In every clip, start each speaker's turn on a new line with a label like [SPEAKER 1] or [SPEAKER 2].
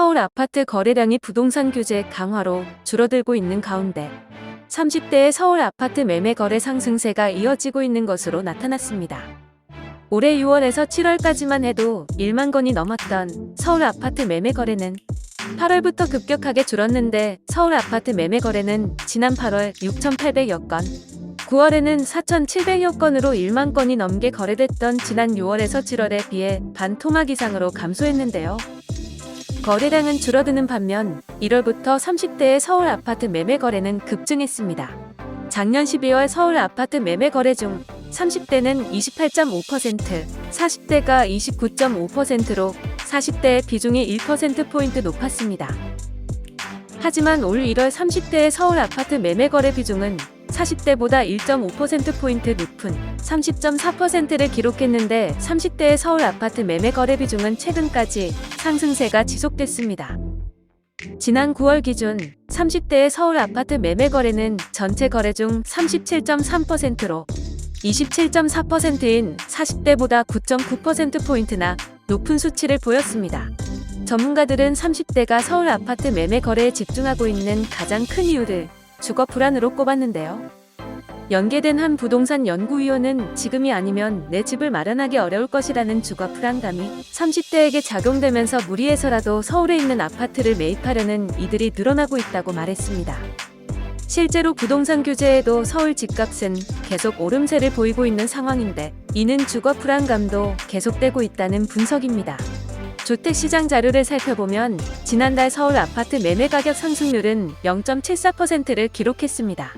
[SPEAKER 1] 서울 아파트 거래량이 부동산 규제 강화로 줄어들고 있는 가운데 30대의 서울 아파트 매매 거래 상승세가 이어지고 있는 것으로 나타났습니다. 올해 6월에서 7월까지만 해도 1만 건이 넘었던 서울 아파트 매매 거래는 8월부터 급격하게 줄었는데 서울 아파트 매매 거래는 지난 8월 6,800여 건, 9월에는 4,700여 건으로 1만 건이 넘게 거래됐던 지난 6월에서 7월에 비해 반 토막 이상으로 감소했는데요. 거래량은 줄어드는 반면 1월부터 30대의 서울 아파트 매매 거래는 급증했습니다. 작년 12월 서울 아파트 매매 거래 중 30대는 28.5%, 40대가 29.5%로 40대의 비중이 1%포인트 높았습니다. 하지만 올 1월 30대의 서울 아파트 매매 거래 비중은 40대보다 1.5%포인트 높은 30.4%를 기록했는데 30대의 서울 아파트 매매 거래 비중은 최근까지 상승세가 지속됐습니다. 지난 9월 기준 30대의 서울 아파트 매매 거래는 전체 거래 중 37.3%로 27.4%인 40대보다 9.9%포인트나 높은 수치를 보였습니다. 전문가들은 30대가 서울 아파트 매매 거래에 집중하고 있는 가장 큰 이유를 주거 불안으로 꼽았는데요. 연계된 한 부동산 연구위원은 지금이 아니면 내 집을 마련하기 어려울 것이라는 주거 불안감이 30대에게 작용되면서 무리해서라도 서울에 있는 아파트를 매입하려는 이들이 늘어나고 있다고 말했습니다. 실제로 부동산 규제에도 서울 집값은 계속 오름세를 보이고 있는 상황인데 이는 주거 불안감도 계속되고 있다는 분석입니다. 주택시장 자료를 살펴보면 지난달 서울 아파트 매매 가격 상승률은 0.74%를 기록했습니다.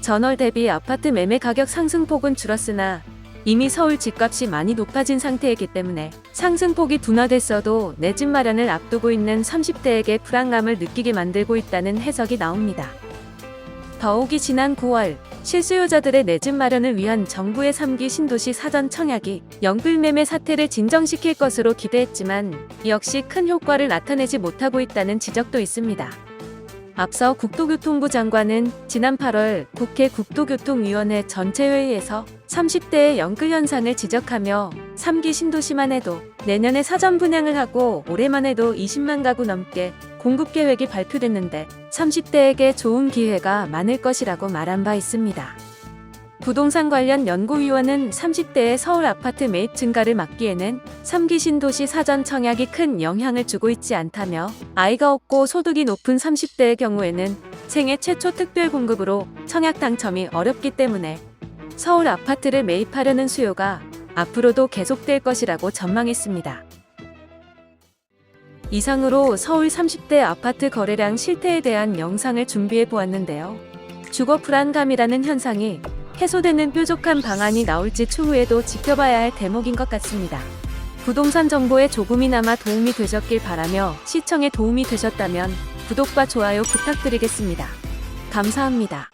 [SPEAKER 1] 전월 대비 아파트 매매 가격 상승폭은 줄었으나 이미 서울 집값이 많이 높아진 상태이기 때문에 상승폭이 둔화됐어도 내 집 마련을 앞두고 있는 30대에게 불안감을 느끼게 만들고 있다는 해석이 나옵니다. 더욱이 지난 9월 실수요자들의 내 집 마련을 위한 정부의 3기 신도시 사전 청약이 연끌매매 사태를 진정시킬 것으로 기대했지만 역시 큰 효과를 나타내지 못하고 있다는 지적도 있습니다. 앞서 국토교통부 장관은 지난 8월 국회 국토교통위원회 전체회의에서 30대의 연끌 현상을 지적하며 3기 신도시만 해도 내년에 사전 분양을 하고 올해만 해도 20만 가구 넘게 공급 계획이 발표됐는데 30대에게 좋은 기회가 많을 것이라고 말한 바 있습니다. 부동산 관련 연구위원은 30대의 서울 아파트 매입 증가를 막기에는 3기 신도시 사전 청약이 큰 영향을 주고 있지 않다며 아이가 없고 소득이 높은 30대의 경우에는 생애 최초 특별 공급으로 청약 당첨이 어렵기 때문에 서울 아파트를 매입하려는 수요가 앞으로도 계속될 것이라고 전망했습니다. 이상으로 서울 30대 아파트 거래량 실태에 대한 영상을 준비해 보았는데요. 주거 불안감이라는 현상이 해소되는 뾰족한 방안이 나올지 추후에도 지켜봐야 할 대목인 것 같습니다. 부동산 정보에 조금이나마 도움이 되셨길 바라며 시청에 도움이 되셨다면 구독과 좋아요 부탁드리겠습니다. 감사합니다.